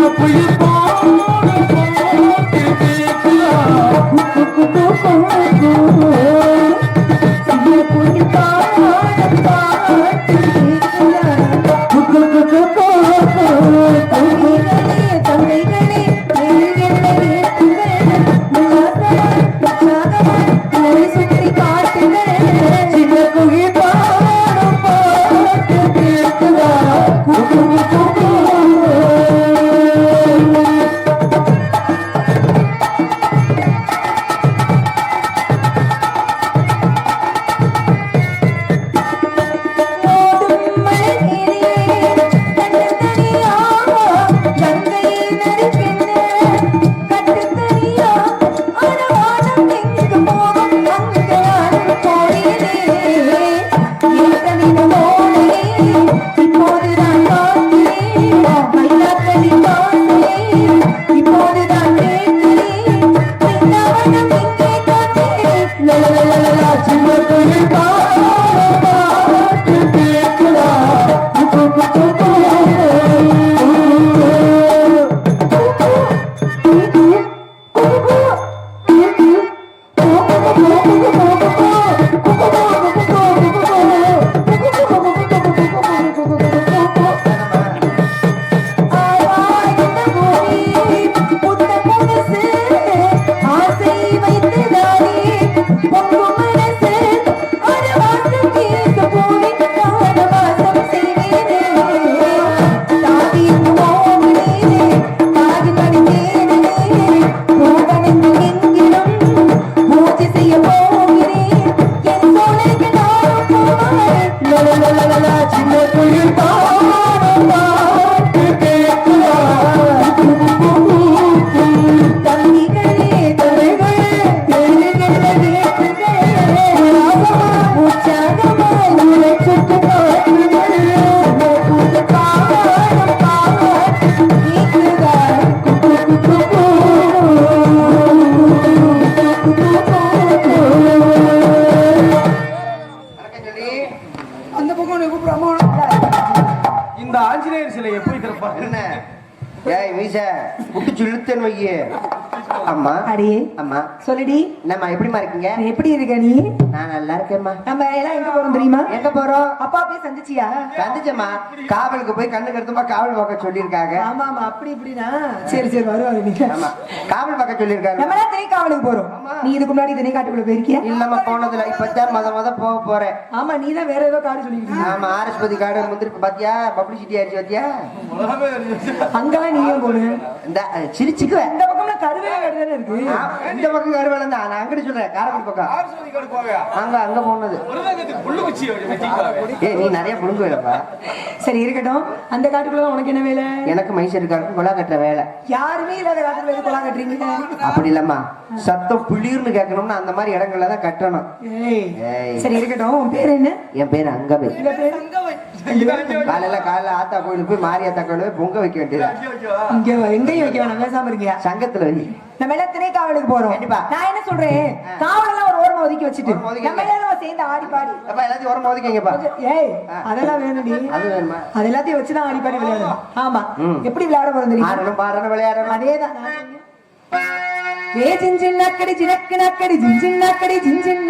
இப்போதுதான் ஏய் வீச புடிச்சு இழுத்தேன்னு வையே. அம்மா அடியே அம்மா. சொல்லுடி. என்னம்மா எப்படிம்மா இருக்கீங்க? நீ எப்படி இருக்க நீ? நான் நல்லா இருக்கேம்மா. நம்ம எல்லாம் எங்க போறோம் தெரியுமா? எங்க போறோம்? அப்பா போய் சந்திச்சியா? கந்துச்சம்மா காவலுக்கு போய் கண்ணு கருத்துமா காவல் பார்க்க சொல்லியிருக்காங்க. ஆமா ஆமா அப்படி இப்படினா சரி சரி வருவாங்க நீங்க ஆமா. காவல் பார்க்க சொல்லியிருக்காங்க நம்ம எல்லாம் திணைக்காவலுக்கு போறோம். நீ இதுக்கு முன்னாடி திணைக்காட்டுக்குள்ள போயிருக்கியா? இல்லம்மா போனதுல இப்பதான் மத மத போக போறேன். ஆமா நீ தான் வேற ஏதோ காடு சொல்லிக்கிட்டு ஆமா ஆர்எஸ்பதி கார்டு முந்திரி பாத்தியா? பப்ளிசிட்டி ஆயிடுச்சு பாத்தியா? அங்கெல்லாம் நீயும் போடு. இந்த அஹ், சிரிச்சுக்குவேன் இந்த பக்கம்ல கருவேல கருவேல இருக்கு? ஆ, இந்த பக்கம் கருவேலம் தான். நான் அங்கிட்டு சொல்றேன் காரைக்குடி பக்கம். அங்க அங்க போனது. நீ நிறைய வேலைப்பா. சரி இருக்கட்டும். அந்த காட்டுக்குள்ள உனக்கு என்ன வேலை? எனக்கு மைசூருக்காருக்கும் கொலா கட்டுற வேலை. யாருமே இல்லாத காட்டுக்குள்ள எது கொலா கட்டுறீங்க? அப்படி இல்லம்மா. சத்தம் புளிர்னு கேட்கணும்னா அந்த மாதிரி இடங்கள்ல தான் கட்டணும். சரி இருக்கட்டும். உன் பேர் என்ன? என் பேர் பேரு? காலையில காலைல ஆத்தா கோயிலுக்கு போய் மாரியாத்தா போய் பொங்க வைக்க வேண்டியதா? இங்க எங்கேயும் வைக்க வேணாம் பேசாம இருக்கியா சங்கத்துல நம்ம எல்லாம் திணைக்காவலுக்கு போறோம். கண்டிப்பா. நான் என்ன சொல்றேன்? காவலெல்லாம் ஒரு ஓரமா ஒதுக்கி வச்சுட்டு ஓரமா ஒதுக்கி நம்ம எல்லாரும் சேர்ந்து ஆடி பாடி. அப்ப எல்லாத்தையும் உரம் ஒதுக்கிங்கப்பா. கொஞ்சம் ஏய் அதெல்லாம் வேணும்டி. அது வேணுமா? அது எல்லாத்தையும் வச்சுதான் ஆடி பாடி விளையாடணும் ஆமா. எப்படி விளையாட போறோம் தெரியுமா? ஆடணும் பாடணும் விளையாடணும். அதேதான். ஏ சின்ன அக்கடி சினக்கு நக்கடி சின்ன அக்கடி சின்ன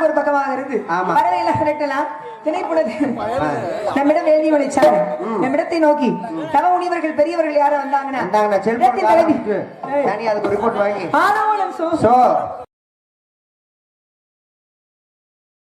ஆளுக்கு ஒரு பக்கமாக இருந்து. பறவைகளை விரட்டலாம். திணைப்புணது நம்மிடம் வேள்வி வளைச்சாரு நம்மிடத்தை நோக்கி. தவ முனிவர்கள் பெரியவர்கள் யாரும் வந்தாங்கன்னா தலைவி தனி அதுக்கு ரிப்போர்ட் வாங்கி. ஆலோலம் சோ சோ